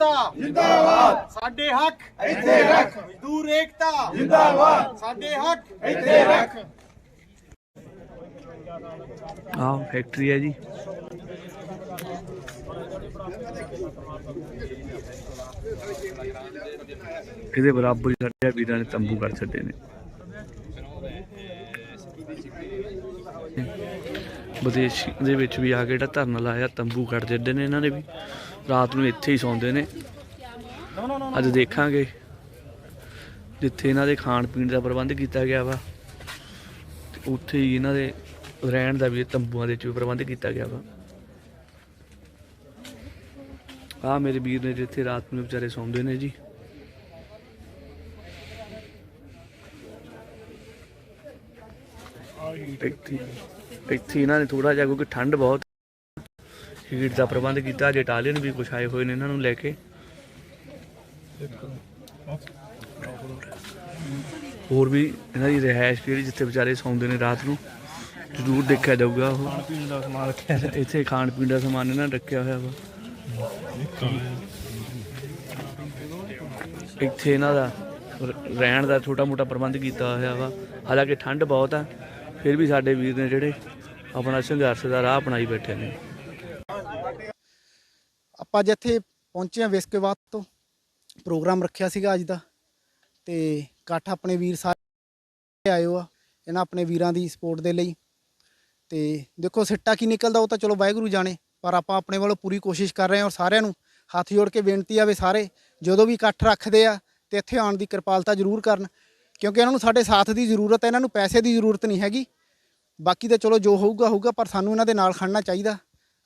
ਏਕਤਾ ਜਿੰਦਾਬਾਦ। ਸਾਡੇ ਹੱਕ। ਇੱਥੇ ਰੱਖ। ਮਜ਼ਦੂਰ ਏਕਤਾ। ਜਿੰਦਾਬਾਦ। ਸਾਡੇ ਹੱਕ। ਇੱਥੇ ਰੱਖ। ਆਹ ਫੈਕਟਰੀ ਹੈ ਜੀ। ਇਹਦੇ ਬਰਾਬਰ ਹੀ ਸਾਡੇ ਵੀਰਾਂ ਨੇ ਤੰਬੂ ਕਰ ਛੱਡੇ ਨੇ। ਵਿਦੇਸ਼ ਦੇ ਵਿੱਚ ਵੀ ਆ ਕੇ ਜਿਹੜਾ ਧਰਨਾ ਲਾਇਆ ਤੰਬੂ ਕੱਢ ਦਿੰਦੇ ਨੇ ਇਹਨਾਂ ਨੇ ਵੀ। ਰਾਤ ਨੂੰ ਇੱਥੇ ਹੀ ਸੌਂਦੇ ਨੇ। ਅੱਜ ਦੇਖਾਂਗੇ ਜਿੱਥੇ ਇਹਨਾਂ ਦੇ ਖਾਣ ਪੀਣ ਦਾ ਪ੍ਰਬੰਧ ਕੀਤਾ ਗਿਆ ਵਾ ਉੱਥੇ ਹੀ ਇਹਨਾਂ ਦੇ ਰਹਿਣ ਦਾ ਵੀ ਤੰਬੂਆਂ ਦੇ ਵਿੱਚ ਵੀ ਪ੍ਰਬੰਧ ਕੀਤਾ ਗਿਆ ਵਾ। ਆ ਮੇਰੇ ਵੀਰ ਨੇ ਜਿੱਥੇ ਰਾਤ ਨੂੰ ਵਿਚਾਰੇ ਸੌਂਦੇ ਨੇ ਜੀ। ਇੱਥੇ ਇੱਥੇ ਇਹਨਾਂ ਨੇ ਥੋੜਾ ਜਿਹਾ ਕਿਉਂਕਿ ਠੰਡ ਬਹੁਤ ਹੀਟ ਦਾ ਪ੍ਰਬੰਧ ਕੀਤਾ ਜੇ ਇਟਾਲੀਅਨ ਵੀ ਕੁਛ ਆਏ ਹੋਏ ਨੇ ਇਹਨਾਂ ਨੂੰ ਲੈ ਕੇ। ਹੋਰ ਵੀ ਇਹਨਾਂ ਦੀ ਰਿਹਾਇਸ਼ ਜਿਹੜੀ ਜਿੱਥੇ ਵਿਚਾਰੇ ਸੌਂਦੇ ਨੇ ਰਾਤ ਨੂੰ ਜ਼ਰੂਰ ਦੇਖਿਆ ਜਾਊਗਾ ਉਹ। ਪੀਣ ਦਾ ਸਮਾਨ ਰੱਖਿਆ ਇੱਥੇ ਖਾਣ ਪੀਣ ਦਾ ਸਮਾਨ ਇਹਨਾਂ ਨੇ ਰੱਖਿਆ ਹੋਇਆ ਵਾ। ਇੱਥੇ ਇਹਨਾਂ ਦਾ ਰਹਿਣ ਦਾ ਛੋਟਾ ਮੋਟਾ ਪ੍ਰਬੰਧ ਕੀਤਾ ਹੋਇਆ ਵਾ। ਹਾਲਾਂਕਿ ਠੰਡ ਬਹੁਤ ਆ ਫਿਰ ਵੀ ਸਾਡੇ ਵੀਰ ਨੇ ਜਿਹੜੇ ਆਪਣਾ ਸੰਘਰਸ਼ ਦਾ ਰਾਹ ਅਪਣਾਈ ਬੈਠੇ ਨੇ। ਆਪਾਂ ਜਿੱਥੇ ਪਹੁੰਚੇ ਆ ਵਿਸਕੇਵਾਦ ਤੋਂ। ਪ੍ਰੋਗਰਾਮ ਰੱਖਿਆ ਸੀਗਾ ਅੱਜ ਦਾ। ਤੇ ਇਕੱਠ ਆਪਣੇ ਵੀਰ ਸਾਰੇ ਆਇਓ ਆ ਇਹਨਾਂ ਆਪਣੇ ਵੀਰਾਂ ਦੀ ਸਪੋਰਟ ਦੇ ਲਈ। ਤੇ ਦੇਖੋ, ਸਿੱਟਾ ਕੀ ਨਿਕਲਦਾ ਉਹ ਤਾਂ ਚਲੋ ਵਾਹਿਗੁਰੂ ਜਾਣੇ, ਪਰ ਆਪਾਂ ਆਪਣੇ ਵੱਲੋਂ ਪੂਰੀ ਕੋਸ਼ਿਸ਼ ਕਰ ਰਹੇ ਹਾਂ ਔਰ ਸਾਰਿਆਂ ਨੂੰ ਹੱਥ ਜੋੜ ਕੇ ਬੇਨਤੀ ਆ ਵੀ ਸਾਰੇ, ਜਦੋਂ ਵੀ ਇਕੱਠ ਰੱਖਦੇ ਆ ਤੇ ਇੱਥੇ ਆਉਣ ਦੀ ਕਿਰਪਾਲਤਾ ਜ਼ਰੂਰ ਕਰਨ। ਕਿਉਂਕਿ ਇਹਨਾਂ ਨੂੰ ਸਾਡੇ ਸਾਥ ਦੀ ਜ਼ਰੂਰਤ ਹੈ, ਇਹਨਾਂ ਨੂੰ ਪੈਸੇ ਦੀ ਜ਼ਰੂਰਤ ਨਹੀਂ ਹੈਗੀ। ਬਾਕੀ ਤਾਂ ਚਲੋ ਜੋ ਹੋਊਗਾ ਹੋਊਗਾ, ਪਰ ਸਾਨੂੰ ਇਹਨਾਂ ਦੇ ਨਾਲ ਖੜਨਾ ਚਾਹੀਦਾ।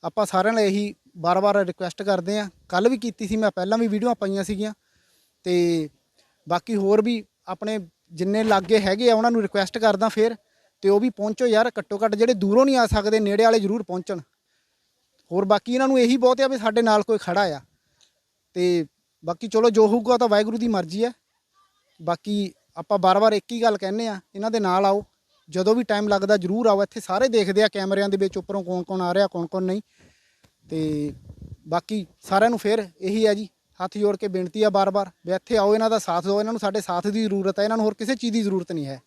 ਆਪਾਂ ਸਾਰਿਆਂ ਨੂੰ ਇਹੀ ਬਾਰ-ਬਾਰ ਰਿਕੁਐਸਟ ਕਰਦੇ ਆ। ਕੱਲ ਵੀ ਕੀਤੀ ਸੀ, ਮੈਂ ਪਹਿਲਾਂ ਵੀ ਵੀਡੀਓ ਪਾਈਆਂ ਸੀਗੀਆਂ। ਤੇ ਬਾਕੀ ਹੋਰ ਵੀ ਆਪਣੇ ਜਿੰਨੇ ਲਾਗੇ ਹੈਗੇ ਆ, ਉਹਨਾਂ ਨੂੰ ਰਿਕੁਐਸਟ ਕਰਦਾ ਫਿਰ। ਤੇ ਉਹ ਵੀ ਪਹੁੰਚੋ ਯਾਰ, ਘੱਟੋ ਘੱਟ ਜਿਹੜੇ ਦੂਰੋਂ ਨਹੀਂ ਆ ਸਕਦੇ, ਨੇੜੇ ਵਾਲੇ ਜ਼ਰੂਰ ਪਹੁੰਚਣ। ਹੋਰ ਬਾਕੀ ਇਹਨਾਂ ਨੂੰ ਇਹੀ ਬਹੁਤ ਆ ਵੀ ਸਾਡੇ ਨਾਲ ਕੋਈ ਖੜਾ ਆ। ਤੇ ਬਾਕੀ ਚਲੋ ਜੋ ਹੋਊਗਾ ਤਾਂ ਵਾਹਿਗੁਰੂ ਦੀ ਮਰਜ਼ੀ ਹੈ ਬਾਕੀ ਆਪਾਂ ਬਾਰ-ਬਾਰ ਇੱਕ ਹੀ ਗੱਲ ਕਹਿੰਨੇ ਆ, ਇਹਨਾਂ ਦੇ ਨਾਲ ਆਓ। ਜਦੋਂ ਵੀ ਟਾਈਮ ਲੱਗਦਾ ਜਰੂਰ ਆਓ। ਇੱਥੇ ਸਾਰੇ ਦੇਖਦੇ ਆ ਕੈਮਰਿਆਂ ਦੇ ਵਿੱਚ, ਉੱਪਰੋਂ ਕੌਣ-ਕੌਣ ਆ ਰਿਹਾ, ਕੌਣ-ਕੌਣ ਨਹੀਂ। ਤੇ ਬਾਕੀ ਸਾਰਿਆਂ ਨੂੰ ਫਿਰ ਇਹੀ ਹੈ ਜੀ, ਹੱਥ ਜੋੜ ਕੇ ਬੇਨਤੀ ਆ ਬਾਰ-ਬਾਰ ਵੀ ਇੱਥੇ ਆਓ, ਇਹਨਾਂ ਦਾ ਸਾਥ ਦਿਓ, ਇਹਨਾਂ ਨੂੰ ਸਾਡੇ ਸਾਥ ਦੀ ਜ਼ਰੂਰਤ ਹੈ ਇਹਨਾਂ ਨੂੰ ਹੋਰ ਕਿਸੇ ਚੀਜ਼ ਦੀ ਜ਼ਰੂਰਤ ਨਹੀਂ ਹੈ।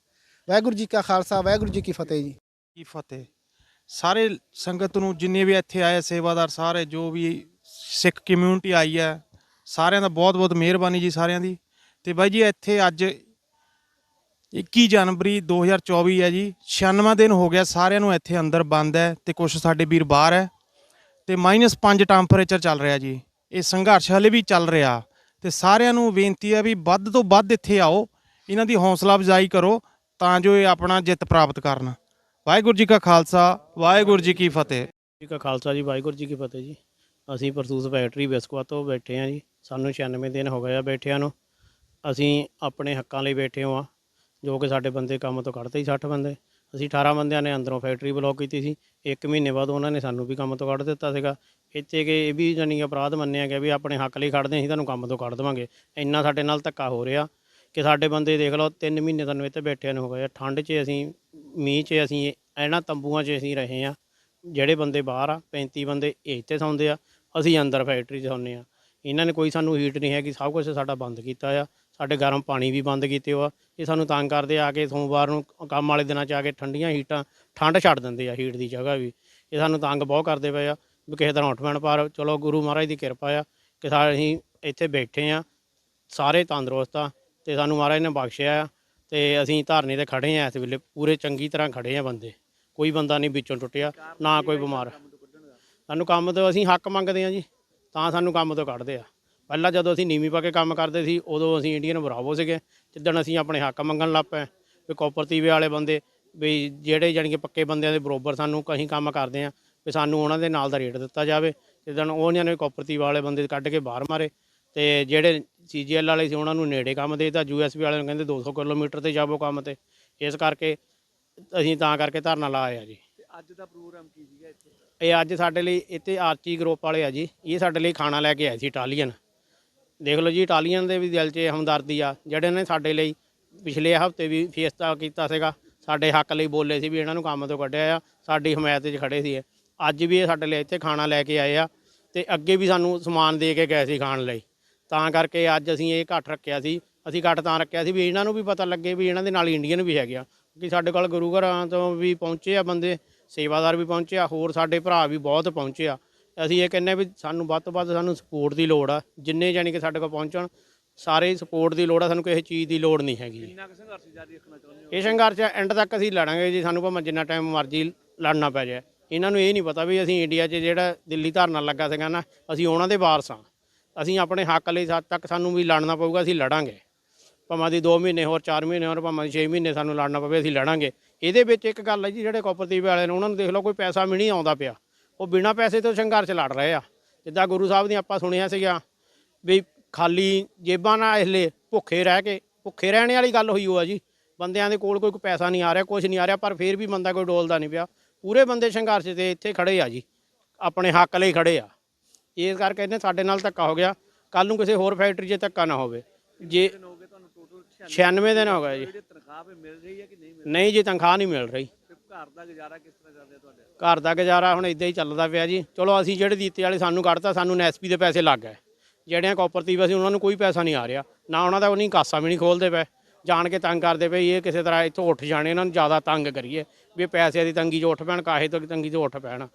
ਵਾਹਿਗੁਰੂ ਜੀ ਕਾ ਖਾਲਸਾ, ਵਾਹਿਗੁਰੂ ਜੀ ਕੀ ਫਤਿਹ ਜੀ। ਕੀ ਫਤਿਹ। ਸਾਰੇ ਸੰਗਤ ਨੂੰ ਜਿੰਨੇ ਵੀ ਇੱਥੇ ਆਏ ਸੇਵਾਦਾਰ ਸਾਰੇ, ਜੋ ਵੀ ਸਿੱਖ ਕਮਿਊਨਿਟੀ ਆਈ ਹੈ, ਸਾਰਿਆਂ ਦਾ ਬਹੁਤ ਬਹੁਤ ਮਿਹਰਬਾਨੀ ਜੀ ਸਾਰਿਆਂ ਦੀ। ਤੇ ਬਾਈ ਜੀ, ਇੱਥੇ ਅੱਜ 21 ਜਨਵਰੀ 2024 ਹੈ ਜੀ 96 ਦਿਨ ਹੋ ਗਿਆ ਸਾਰਿਆਂ ਨੂੰ ਇੱਥੇ ਅੰਦਰ ਬੰਦ ਹੈ ਤੇ ਕੁਝ ਸਾਡੇ ਵੀਰ ਬਾਹਰ ਹੈ। ਤੇ -5 ਟੈਂਪਰੇਚਰ ਚੱਲ ਰਿਹਾ ਜੀ। ਇਹ ਸੰਘਰਸ਼ ਹਲੇ ਵੀ ਚੱਲ ਰਿਹਾ। ਤੇ ਸਾਰਿਆਂ ਨੂੰ ਬੇਨਤੀ ਹੈ ਵੀ ਵੱਧ ਤੋਂ ਵੱਧ ਇੱਥੇ ਆਓ। ਇਹਨਾਂ ਦੀ ਹੌਸਲਾ ਅਫਜ਼ਾਈ ਕਰੋ ਤਾਂ ਜੋ ਇਹ ਆਪਣਾ ਜਿੱਤ ਪ੍ਰਾਪਤ ਕਰਨ। ਵਾਹਿਗੁਰੂ ਜੀ ਕਾ ਖਾਲਸਾ, ਵਾਹਿਗੁਰੂ ਜੀ ਕੀ ਫਤਿਹ। ਜੀ ਕਾ ਖਾਲਸਾ ਜੀ, ਵਾਹਿਗੁਰੂ ਜੀ ਕੀ ਫਤਿਹ ਜੀ। ਅਸੀਂ ਪਰਸੂਸ ਫੈਕਟਰੀ ਬਿਸਕੁਆ ਤੋਂ ਬੈਠੇ ਹਾਂ ਜੀ। ਸਾਨੂੰ 96 ਦਿਨ ਹੋ ਗਏ ਆ ਬੈਠਿਆਂ ਨੂੰ। ਅਸੀਂ ਆਪਣੇ ਹੱਕਾਂ ਲਈ ਬੈਠੇ ਹਾਂ, ਜੋ ਕਿ ਸਾਡੇ ਬੰਦੇ ਕੰਮ ਤੋਂ ਕੱਢਦੇ ਸੀ 60 ਬੰਦੇ। ਅਸੀਂ 18 ਬੰਦਿਆਂ ਨੇ ਅੰਦਰੋਂ ਫੈਕਟਰੀ ਬਲੌਕ ਕੀਤੀ ਸੀ। ਇੱਕ ਮਹੀਨੇ ਬਾਅਦ ਉਹਨਾਂ ਨੇ ਸਾਨੂੰ ਵੀ ਕੰਮ ਤੋਂ ਕੱਢ ਦਿੱਤਾ ਸੀਗਾ। ਇੱਥੇ ਕਿ ਇਹ ਵੀ ਜਾਨੀ ਅਪਰਾਧ ਮੰਨਿਆ ਗਿਆ ਵੀ ਆਪਣੇ ਹੱਕ ਲਈ ਖੜਦੇ ਅਸੀਂ ਤੁਹਾਨੂੰ ਕੰਮ ਤੋਂ ਕੱਢ ਦੇਵਾਂਗੇ। ਇੰਨਾ ਸਾਡੇ ਨਾਲ ਧੱਕਾ ਹੋ ਰਿਹਾ ਕਿ ਸਾਡੇ ਬੰਦੇ ਦੇਖ ਲਓ 3 ਮਹੀਨੇ ਤੁਹਾਨੂੰ ਇੱਥੇ ਬੈਠਿਆਂ ਨੂੰ ਹੋ ਗਏ। ਆ। ਠੰਡ 'ਚ ਅਸੀਂ, ਮੀਂਹ 'ਚ ਅਸੀਂ, ਇਹਨਾਂ ਤੰਬੂਆਂ 'ਚ ਅਸੀਂ ਰਹੇ ਆ ਜਿਹੜੇ ਬੰਦੇ ਬਾਹਰ ਆ 35 ਬੰਦੇ ਇੱਥੇ ਸੌਂਦੇ ਆ। ਅਸੀਂ ਅੰਦਰ ਫੈਕਟਰੀ 'ਚ ਸੌਂਦੇ ਆ ਇਹਨਾਂ ਨੇ ਕੋਈ ਸਾਨੂੰ ਹੀਟ ਨਹੀਂ ਹੈਗੀ, ਸਭ ਕੁਝ ਸਾਡਾ ਬੰਦ ਕੀਤਾ ਆ। ਸਾਡੇ ਗਰਮ ਪਾਣੀ ਵੀ ਬੰਦ ਕੀਤੇ ਹੋਆ ਇਹ ਸਾਨੂੰ ਤੰਗ ਕਰਦੇ ਆ ਕੇ ਸੋਮਵਾਰ ਨੂੰ ਕੰਮ ਵਾਲੇ ਦਿਨਾਂ 'ਚ ਆ ਕੇ ਠੰਡੀਆਂ ਹੀਟਾਂ, ਠੰਡ ਛੱਡ ਦਿੰਦੇ ਆ ਹੀਟ ਦੀ ਜਗ੍ਹਾ ਵੀ। ਇਹ ਸਾਨੂੰ ਤੰਗ ਬਹੁਤ ਕਰਦੇ ਪਏ ਆ ਵੀ ਕਿਸੇ ਤਰ੍ਹਾਂ ਉੱਠ ਪੈਣ ਪਰ। ਚਲੋ ਗੁਰੂ ਮਹਾਰਾਜ ਦੀ ਕਿਰਪਾ ਆ ਕਿ ਸਾਰੇ ਅਸੀਂ ਇੱਥੇ ਬੈਠੇ ਆ, ਸਾਰੇ ਤੰਦਰੁਸਤ ਆ ਤੇ ਸਾਨੂੰ ਮਹਾਰਾਜ ਨੇ ਬਖਸ਼ਿਆ ਆ ਤੇ ਅਸੀਂ ਧਰਨੇ ਤੇ ਖੜੇ ਆ ਇਸ ਵੇਲੇ, ਪੂਰੇ ਚੰਗੀ ਤਰ੍ਹਾਂ ਖੜੇ ਆ ਬੰਦੇ। ਕੋਈ ਬੰਦਾ ਨਹੀਂ ਵਿੱਚੋਂ ਟੁੱਟਿਆ, ਨਾ ਕੋਈ ਬਿਮਾਰ। ਸਾਨੂੰ ਕੰਮ ਤੋਂ ਅਸੀਂ ਹੱਕ ਮੰਗਦੇ ਆ ਜੀ, ਤਾਂ ਸਾਨੂੰ ਕੰਮ ਤੋਂ ਕੱਢਦੇ ਆ। ਪਹਿਲਾਂ ਜਦੋਂ ਅਸੀਂ ਨੀਵੀਂ ਪਾ ਕੇ ਕੰਮ ਕਰਦੇ ਸੀ ਉਦੋਂ ਅਸੀਂ ਇੰਡੀਅਨ ਬਰਾਵੋ ਸੀਗੇ। ਜਿੱਦਣ ਅਸੀਂ ਆਪਣੇ ਹੱਕ ਮੰਗਣ ਲੱਗ ਪਏ ਵੀ ਕੋਪਰਤੀਵੇ ਵਾਲੇ ਬੰਦੇ ਵੀ ਜਿਹੜੇ ਜਾਣੀ ਕਿ ਪੱਕੇ ਬੰਦਿਆਂ ਦੇ ਬਰੋਬਰ ਸਾਨੂੰ ਕਹੀਂ ਕੰਮ ਕਰਦੇ ਆ ਵੀ ਸਾਨੂੰ ਉਹਨਾਂ ਦੇ ਨਾਲ ਦਾ ਰੇਟ ਦਿੱਤਾ ਜਾਵੇ। ਜਿੱਦਣ ਉਹਨਾਂ ਨੇ ਕੋਪਰਤੀਵੇ ਵਾਲੇ ਬੰਦੇ ਕੱਢ ਕੇ ਬਾਹਰ ਮਾਰੇ ਤੇ ਜਿਹੜੇ ਸੀਜੀਐਲ ਵਾਲੇ ਸੀ ਉਹਨਾਂ ਨੂੰ ਨੇੜੇ ਕੰਮ ਦੇਤਾ। ਯੂਐਸਪੀ ਵਾਲਿਆਂ ਨੂੰ ਕਹਿੰਦੇ 200 ਕਿਲੋਮੀਟਰ ਤੇ ਜਾਵੋ ਕੰਮ ਤੇ। ਇਸ ਕਰਕੇ ਅਸੀਂ ਤਾਂ ਕਰਕੇ ਧਰਨਾ ਲਾਇਆ ਜੀ। ਅੱਜ ਦਾ ਪ੍ਰੋਗਰਾਮ ਕੀ ਸੀਗਾ ਇੱਥੇ? ਇਹ ਅੱਜ ਸਾਡੇ ਲਈ ਇੱਥੇ ਆਰਚੀ ਗਰੁੱਪ ਵਾਲੇ ਆ ਜੀ। ਇਹ ਸਾਡੇ ਲਈ ਖਾਣਾ ਲੈ ਕੇ ਆਏ ਸੀ ਇਟਾਲੀਅਨ ਦੇਖ ਲਓ ਜੀ ਇਟਾਲੀਅਨ ਦੇ ਵੀ ਦਿਲ 'ਚ ਹਮਦਰਦੀ ਆ, ਜਿਹੜੇ ਨੇ ਸਾਡੇ ਲਈ ਪਿਛਲੇ ਹਫ਼ਤੇ ਵੀ ਫੇਸਤਾ ਕੀਤਾ ਸੀਗਾ, ਸਾਡੇ ਹੱਕ ਲਈ ਬੋਲੇ ਸੀ ਵੀ ਇਹਨਾਂ ਨੂੰ ਕੰਮ ਤੋਂ ਕੱਢਿਆ ਆ, ਸਾਡੀ ਹਮਾਇਤ 'ਚ ਖੜੇ ਸੀ ਅੱਜ ਵੀ ਇਹ ਸਾਡੇ ਲਈ ਇੱਥੇ ਖਾਣਾ ਲੈ ਕੇ ਆਏ ਆ ਤੇ ਅੱਗੇ ਵੀ ਸਾਨੂੰ ਸਮਾਨ ਦੇ ਕੇ ਗਏ ਸੀ ਖਾਣ ਲਈ। ਤਾਂ ਕਰਕੇ ਅੱਜ ਅਸੀਂ ਇਹ ਘੱਟ ਰੱਖਿਆ ਸੀ, ਅਸੀਂ ਘੱਟ ਤਾਂ ਰੱਖਿਆ ਸੀ ਵੀ ਇਹਨਾਂ ਨੂੰ ਵੀ ਪਤਾ ਲੱਗੇ ਵੀ ਇਹਨਾਂ ਦੇ ਨਾਲ ਇੰਡੀਅਨ ਵੀ ਹੈਗੇ ਆ, ਕਿ ਸਾਡੇ ਕੋਲ ਗੁਰੂ ਘਰਾਂ ਤੋਂ ਵੀ ਪਹੁੰਚੇ ਆ ਬੰਦੇ, ਸੇਵਾਦਾਰ ਵੀ ਪਹੁੰਚੇ ਆ, ਹੋਰ ਸਾਡੇ ਭਰਾ ਵੀ ਬਹੁਤ ਪਹੁੰਚੇ ਆ। ਅਸੀਂ ਇਹ ਕਹਿੰਨੇ ਵੀ ਸਾਨੂੰ ਵੱਧ ਤੋਂ ਵੱਧ ਸਾਨੂੰ ਸਪੋਰਟ ਦੀ ਲੋੜ ਆ। ਜਿੰਨੇ ਜਾਣੀ ਕਿ ਸਾਡੇ ਕੋਲ ਪਹੁੰਚਣ ਸਾਰੇ ਸਪੋਰਟ ਦੀ ਲੋੜ ਆ। ਸਾਨੂੰ ਕਿਸੇ ਚੀਜ਼ ਦੀ ਲੋੜ ਨਹੀਂ ਹੈਗੀ। ਕਿੰਨਾ ਕੁ ਸੰਘਰਸ਼ ਜਾਰੀ ਰੱਖਣਾ ਚਾਹੁੰਦੇ ਹੋ? ਇਹ ਸੰਘਰਸ਼ ਐਂਡ ਤੱਕ ਅਸੀਂ ਲੜਾਂਗੇ ਜੀ। ਸਾਨੂੰ ਭਾਵੇਂ ਜਿੰਨਾ ਟਾਈਮ ਮਰਜ਼ੀ ਲੜਨਾ ਪੈ ਜਾਏ। ਇਹਨਾਂ ਨੂੰ ਇਹ ਨਹੀਂ ਪਤਾ ਵੀ ਅਸੀਂ ਇੰਡੀਆ 'ਚ ਜਿਹੜਾ ਦਿੱਲੀ ਧਰਨਾ ਲੱਗਾ ਸੀਗਾ ਨਾ ਅਸੀਂ ਉਹਨਾਂ ਦੇ ਵਾਰਸ ਹਾਂ। ਅਸੀਂ ਆਪਣੇ ਹੱਕ ਲਈ ਜਦ ਤੱਕ ਸਾਨੂੰ ਵੀ ਲੜਨਾ ਪਊਗਾ ਅਸੀਂ ਲੜਾਂਗੇ। ਭਾਵੇਂ ਦੀ 2 ਮਹੀਨੇ ਹੋਰ 4 ਮਹੀਨੇ ਹੋਰ ਭਾਵੇਂ 6 ਮਹੀਨੇ ਸਾਨੂੰ ਲੜਨਾ ਪਵੇ ਅਸੀਂ ਲੜਾਂਗੇ। ਇਹਦੇ ਵਿੱਚ ਇੱਕ ਗੱਲ ਹੈ ਜੀ ਜਿਹੜੇ ਕੋਪਰਟੀਵ ਵਾਲੇ ਨੇ ਉਹਨਾਂ ਨੂੰ ਦੇਖ ਲਓ ਕੋਈ ਪੈਸਾ ਵੀ ਨਹੀਂ ਆਉਂਦਾ ਪਿਆ। ਉਹ ਬਿਨਾਂ ਪੈਸੇ ਤੋਂ ਸੰਘਰਸ਼ ਲੜ ਰਹੇ ਆ। ਜਿੱਦਾਂ ਗੁਰੂ ਸਾਹਿਬ ਦੀ ਆਪਾਂ ਸੁਣਿਆ ਸੀਗਾ ਵੀ ਖਾਲੀ ਜੇਬਾਂ ਨਾਲ ਇਸਲੇ ਭੁੱਖੇ ਰਹਿ ਕੇ ਭੁੱਖੇ ਰਹਿਣ ਵਾਲੀ ਗੱਲ ਹੋਈ ਹੋਆ ਜੀ। ਬੰਦਿਆਂ ਦੇ ਕੋਲ ਕੋਈ ਪੈਸਾ ਨਹੀਂ ਆ ਰਿਹਾ ਕੁਝ ਨਹੀਂ ਆ ਰਿਹਾ ਪਰ ਫਿਰ ਵੀ ਬੰਦਾ ਕੋਈ ਡੋਲਦਾ ਨਹੀਂ ਪਿਆ। ਪੂਰੇ ਬੰਦੇ ਸੰਘਰਸ਼ ਤੇ ਇੱਥੇ ਖੜੇ ਆ ਜੀ ਆਪਣੇ ਹੱਕ ਲਈ ਖੜੇ ਆ। ਇਸ ਕਰਕੇ ਇਹਨੇ ਸਾਡੇ ਨਾਲ ਧੱਕਾ ਹੋ ਗਿਆ। ਕੱਲ ਨੂੰ ਕਿਸੇ ਹੋਰ ਫੈਕਟਰੀ 'ਚ ਧੱਕਾ ਨਾ ਹੋਵੇ। ਜੇ ਹੋ ਗਏ ਤੁਹਾਨੂੰ ਟੋਟਲ 96 ਦਿਨ ਹੋ ਗਏ ਜੀ। ਤਨਖਾਹ ਵੀ ਮਿਲ ਰਹੀ ਹੈ ਕਿ ਨਹੀਂ ਮਿਲ ਨਹੀਂ ਜੀ ਤਨਖਾਹ ਨਹੀਂ ਮਿਲ ਰਹੀ। ਘਰ ਦਾ ਗੁਜ਼ਾਰਾ ਕਿਸ ਤਰ੍ਹਾਂ ਕਰਦੇ ਆ ਤੁਹਾਡੇ? ਘਰ ਦਾ ਗੁਜ਼ਾਰਾ ਹੁਣ ਇਦਾਂ ਹੀ ਚੱਲਦਾ ਪਿਆ ਜੀ। ਚਲੋ ਅਸੀਂ ਜਿਹੜੇ ਦਿੱਤੇ ਵਾਲੇ ਸਾਨੂੰ ਕੱਢਤਾ, ਸਾਨੂੰ ਐਸਪੀ ਦੇ ਪੈਸੇ ਲੱਗ ਗਏ। ਜਿਹੜਿਆਂ ਕੋਪਰਟੀਵ ਅਸੀਂ ਉਹਨਾਂ ਨੂੰ ਕੋਈ ਪੈਸਾ ਨਹੀਂ ਆ ਰਿਹਾ। ਨਾ ਉਹਨਾਂ ਦਾ ਉਹਨੀ ਕਾਸਾ ਵੀ ਨਹੀਂ ਖੋਲਦੇ ਪਏ। ਜਾਣ ਕੇ ਤੰਗ ਕਰਦੇ ਪਏ, ਇਹ ਕਿਸੇ ਤਰ੍ਹਾਂ ਇੱਥੋਂ ਉੱਠ ਜਾਣੇ, ਇਹਨਾਂ ਨੂੰ ਜ਼ਿਆਦਾ ਤੰਗ ਕਰੀਏ। ਵੀ ਪੈਸੇ ਦੀ ਤੰਗੀ 'ਚ ਉੱਠ ਪੈਣ, ਕਾਹੇ ਤੋਂ ਤੰਗੀ 'ਚ ਉੱਠ ਪੈਣ।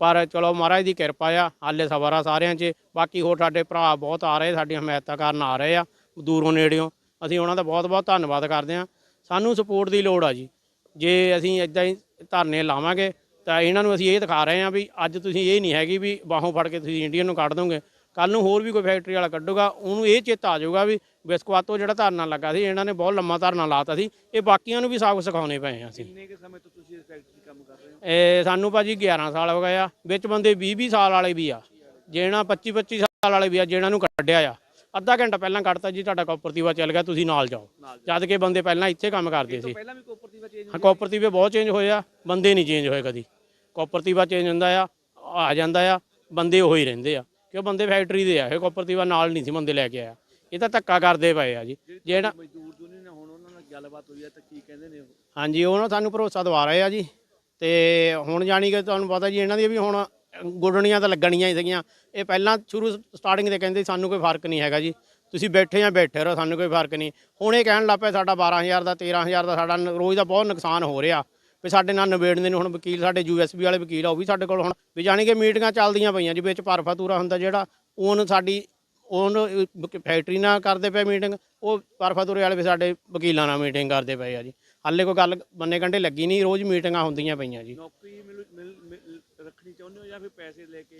ਪਰ ਚਲੋ ਮਹਾਰਾਜ ਦੀ ਕਿਰਪਾ ਆ, ਹਾਲੇ ਸਬਰ ਆ ਸਾਰਿਆਂ 'ਚ। ਬਾਕੀ ਹੋਰ ਸਾਡੇ ਭਰਾ ਬਹੁਤ ਆ ਰਹੇ ਸਾਡੀ ਹਮਾਇਤਾਂ ਕਰਨ ਆ ਰਹੇ ਆ, ਦੂਰੋਂ ਨੇੜਿਓਂ। ਅਸੀਂ ਉਹਨਾਂ ਦਾ ਬਹੁਤ ਬਹੁਤ ਧੰਨਵਾਦ ਕਰਦੇ ਆ ਸਾਨੂੰ ਸਪੋਰਟ ਦੀ ਲੋੜ ਆ ਜੀ। ਜੇ ਅਸੀਂ ਇਦਾਂ ਹੀ ਧਰਨੇ ਲਾਵਾਂਗੇ ਤਾਂ ਇਹਨਾਂ ਨੂੰ ਅਸੀਂ ਇਹ ਦਿਖਾ ਰਹੇ ਹਾਂ ਵੀ ਅੱਜ ਤੁਸੀਂ ਇਹ ਨਹੀਂ ਹੈਗੀ ਵੀ ਬਾਹੋਂ ਫੜ ਕੇ ਤੁਸੀਂ ਇੰਡੀਅਨ ਨੂੰ ਕੱਢ ਦੋਗੇ। ਕੱਲ ਨੂੰ ਹੋਰ ਵੀ ਕੋਈ ਫੈਕਟਰੀ ਵਾਲਾ ਕੱਢੂਗਾ ਉਹਨੂੰ ਇਹ ਚੇਤਾ ਆ ਜਾਊਗਾ ਵੀ ਬਿਸਕਵਾਤੋ ਜਿਹੜਾ ਧਰਨਾ ਲੱਗਾ ਸੀ ਇਹਨਾਂ ਨੇ ਬਹੁਤ ਲੰਮਾ ਧਰਨਾ ਲਾਤਾ ਸੀ ਇਹ ਬਾਕੀਆਂ ਨੂੰ ਵੀ ਸਬਕ ਸਿਖਾਉਣੇ ਪਏ ਆ ਅਸੀਂ। ਕਿੰਨੇ ਕੁ ਸਮੇਂ ਤੋਂ ਤੁਸੀਂ ਇਸ ਫੈਕਟਰੀ ਕੰਮ ਕਰ ਰਹੇ ਹੋ? ਇਹ ਸਾਨੂੰ ਭਾਜੀ 11 ਸਾਲ ਹੋ ਗਏ ਆ ਵਿੱਚ ਬੰਦੇ 20 20 ਸਾਲ ਵਾਲੇ ਵੀ ਆ ਜਿਹੜਾ 25 25 ਸਾਲ ਵਾਲੇ ਵੀ ਆ ਜਿਹਨਾਂ ਨੂੰ ਕੱਢਿਆ ਆ। ਅੱਧਾ ਘੰਟਾ ਪਹਿਲਾਂ ਕੱਢਤਾ ਜੀ ਤੁਹਾਡਾ ਕੋਪਰਤੀਵਾ ਚੱਲ ਗਿਆ ਤੁਸੀਂ ਨਾਲ ਜਾਓ। ਜਦ ਕਿ ਬੰਦੇ ਪਹਿਲਾਂ ਇੱਥੇ ਕੰਮ ਕਰਦੇ ਸੀ। ਪਹਿਲਾਂ ਵੀ ਕੋਪਰਟੀਵਾ ਚੇਂਜ ਹਾਂ ਕੋਪਰਤੀਵੇ ਬਹੁਤ ਚੇਂਜ ਹੋਏ ਆ ਬੰਦੇ ਨਹੀਂ ਚੇਂਜ ਹੋਏ ਕਦੀ। ਕੋਪਰਤੀਵਾ ਚੇਂਜ ਹੁੰਦਾ ਆ ਆ ਜਾਂਦਾ ਆ ਬੰਦੇ ਉਹੀ ਰਹਿੰਦੇ ਆ। ਕਿਉਂ? ਬੰਦੇ ਫੈਕਟਰੀ ਦੇ ਆ ਇਹ ਕੋਪਰਤੀਵਾ ਨਾਲ ਨਹੀਂ ਸੀ ਬੰਦੇ ਲੈ ਕੇ ਆਇਆ। ਇਹ ਤਾਂ ਧੱਕਾ ਕਰਦੇ ਪਏ ਆ ਜੀ। ਜਿਹੜਾ ਮਜ਼ਦੂਰ ਯੂਨੀਅਨ ਨਾਲ ਹੁਣ ਉਹਨਾਂ ਨਾਲ ਗੱਲਬਾਤ ਹੋਈ ਹੈ ਤਾਂ ਕੀ ਕਹਿੰਦੇ ਨੇ ਉਹ? ਹਾਂਜੀ ਉਹਨਾਂ ਸਾਨੂੰ ਭਰੋਸਾ ਦਵਾ ਰਹੇ ਆ ਜੀ। ਤੇ ਹੁਣ ਜਾਣੀ ਕਿ ਤੁਹਾਨੂੰ ਪਤਾ ਜੀ ਇਹਨਾਂ ਦੀ ਵੀ ਹੁਣ ਗੁੱਡਣੀਆਂ ਤਾਂ ਲੱਗਣੀਆਂ ਹੀ ਸੀਗੀਆਂ। ਇਹ ਪਹਿਲਾਂ ਸ਼ੁਰੂ ਸਟਾਰਟਿੰਗ ਤੇ ਕਹਿੰਦੇ ਸਾਨੂੰ ਕੋਈ ਫ਼ਰਕ ਨਹੀਂ ਹੈਗਾ ਜੀ। ਤੁਸੀਂ ਬੈਠੇ ਆ ਬੈਠੇ ਰਹੋ, ਸਾਨੂੰ ਕੋਈ ਫ਼ਰਕ ਨਹੀਂ। ਹੁਣ ਇਹ ਕਹਿਣ ਲੱਗ ਪਏ ਸਾਡਾ 12000 ਦਾ 13000 ਦਾ ਸਾਡਾ ਨ- ਰੋਜ਼ ਦਾ ਬਹੁਤ ਨੁਕਸਾਨ ਹੋ ਰਿਹਾ। ਵੀ ਸਾਡੇ ਨਾਲ ਨਿਬੇੜਨ ਨੇ, ਹੁਣ ਵਕੀਲ ਸਾਡੇ ਯੂਐਸਬੀ ਵਾਲੇ ਵਕੀਲ ਆ, ਉਹ ਵੀ ਸਾਡੇ ਕੋਲ ਹੁਣ, ਵੀ ਜਾਣੀ ਕਿ ਮੀਟਿੰਗਾਂ ਚੱਲਦੀਆਂ ਪਈਆਂ ਜੀ, ਵਿੱਚ ਭਰਫਾ ਤੂਰਾ ਹੁੰਦਾ ਜਿਹੜਾ, ਉਹਨ ਸਾਡੀ, ਉਹਨ ਫੈਕਟਰੀ ਨਾਲ ਕਰਦੇ ਪਏ ਮੀਟਿੰਗ, ਉਹ ਭਰਫਾ ਤੂਰੇ ਵਾਲੇ ਵੀ ਸਾਡੇ ਵਕੀਲਾਂ ਨਾਲ ਮੀਟਿੰਗ ਕਰਦੇ ਪਏ ਆ ਜੀ। ਹਾਲੇ ਕੋਈ ਗੱਲ, ਬੰਨੇ ਕੰਢੇ ਲੱਗੀ ਨਹੀਂ, ਰੋਜ਼ ਮੀਟਿੰਗਾਂ ਹੁੰਦੀਆਂ ਪਈਆਂ ਜੀ। ਨੌਕਰੀ ਰੱਖਣੀ ਚਾਹੁੰਦੇ ਹੋ ਜਾਂ ਫਿਰ ਪੈਸੇ ਲੈ ਕੇ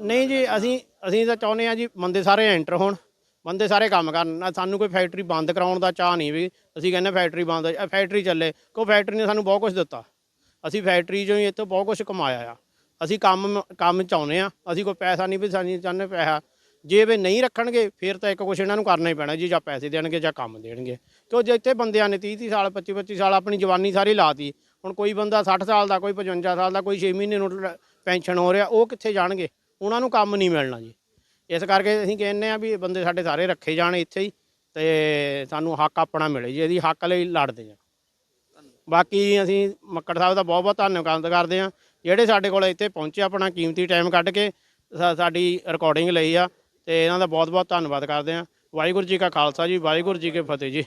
ਨਹੀਂ ਜੀ, ਅਸੀਂ ਅਸੀਂ ਤਾਂ ਚਾਹੁੰਦੇ ਆ ਜੀ ਬੰਦੇ ਸਾਰੇ ਐਂਟਰ ਹੋਣ, ਬੰਦੇ ਸਾਰੇ ਕੰਮ ਕਰਨ। ਸਾਨੂੰ ਕੋਈ ਫੈਕਟਰੀ ਬੰਦ ਕਰਾਉਣ ਦਾ ਚਾਹ ਨਹੀਂ ਵੀ ਅਸੀਂ ਕਹਿੰਦੇ ਫੈਕਟਰੀ ਬੰਦ ਫੈਕਟਰੀ ਚੱਲੇ। ਕੋ ਫੈਕਟਰੀ ਨੇ ਸਾਨੂੰ ਬਹੁਤ ਕੁਝ ਦਿੱਤਾ। ਅਸੀਂ ਫੈਕਟਰੀ ਚੋਂ ਹੀ ਇੱਥੋਂ ਬਹੁਤ ਕੁਝ ਕਮਾਇਆ ਆ। ਅਸੀਂ ਕੰਮ ਕੰਮ ਚਾਹੁੰਦੇ ਆ ਅਸੀਂ ਕੋਈ ਪੈਸਾ ਨਹੀਂ ਵੀ ਸਾਨੂੰ ਚਾਹੁੰਦੇ ਪੈਸਾ। ਜੇ ਵੀ ਨਹੀਂ ਰੱਖਣਗੇ, ਫਿਰ ਤਾਂ ਇੱਕ ਕੁਛ ਇਹਨਾਂ ਨੂੰ ਕਰਨਾ ਹੀ ਪੈਣਾ ਜੀ, ਜਾਂ ਪੈਸੇ ਦੇਣਗੇ ਜਾਂ ਕੰਮ ਦੇਣਗੇ। ਕਿਉਂ ਜੇ ਇੱਥੇ ਬੰਦਿਆਂ ਨੇ 30 30 ਸਾਲ 25 25 ਸਾਲ ਆਪਣੀ ਜਵਾਨੀ ਸਾਰੀ ਲਾਤੀ ਹੁਣ ਕੋਈ ਬੰਦਾ 60 ਸਾਲ ਦਾ, ਕੋਈ 55 ਸਾਲ ਦਾ, ਕੋਈ 6 ਮਹੀਨੇ ਨੂੰ ਪੈਨਸ਼ਨ ਹੋ ਰਿਹਾ, ਉਹ ਕਿੱਥੇ ਜਾਣਗੇ? ਉਹਨਾਂ ਨੂੰ ਕੰਮ ਨਹੀਂ ਮਿਲਣਾ ਜੀ। ਇਸ ਕਰਕੇ ਅਸੀਂ ਕਹਿੰਦੇ ਆ ਵੀ ਬੰਦੇ ਸਾਡੇ ਸਾਰੇ ਰੱਖੇ ਜਾਣ ਇੱਥੇ ਹੀ ਤੇ ਸਾਨੂੰ ਹੱਕ ਆਪਣਾ ਮਿਲੇ ਜੀ, ਇਹਦੀ ਹੱਕ ਲਈ ਲੜਦੇ ਆ ਬਾਕੀ ਅਸੀਂ ਮੱਕੜ ਸਾਹਿਬ ਦਾ ਬਹੁਤ ਬਹੁਤ ਧੰਨਵਾਦ ਕਰਦੇ ਆ ਜਿਹੜੇ ਸਾਡੇ ਕੋਲ ਇੱਥੇ ਪਹੁੰਚੇ ਆਪਣਾ ਕੀਮਤੀ ਟਾਈਮ ਕੱਢ ਕੇ ਸਾਡੀ ਰਿਕਾਰਡਿੰਗ ਲਈ ਆ, ਤੇ ਇਹਨਾਂ ਦਾ ਬਹੁਤ ਬਹੁਤ ਧੰਨਵਾਦ ਕਰਦੇ ਆ ਵਾਹਿਗੁਰੂ ਜੀ ਕਾ ਖਾਲਸਾ ਜੀ, ਵਾਹਿਗੁਰੂ ਜੀ ਕੀ ਫਤਿਹ ਜੀ।